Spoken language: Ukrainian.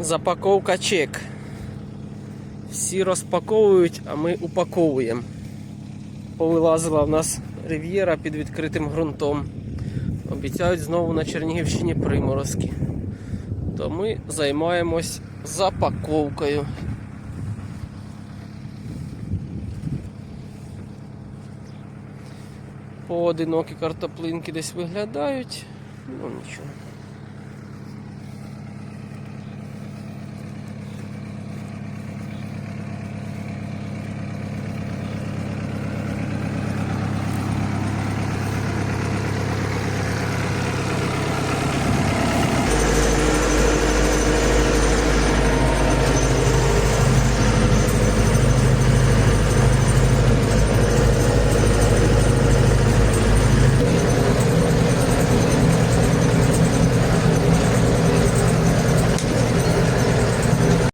Запаковка чек. Всі розпаковують, а ми упаковуємо. Повилазила в нас рив'єра під відкритим ґрунтом. Обіцяють знову на Чернігівщині приморозки. То ми займаємось запаковкою. Поодинокі картоплинки десь виглядають. Ну нічого.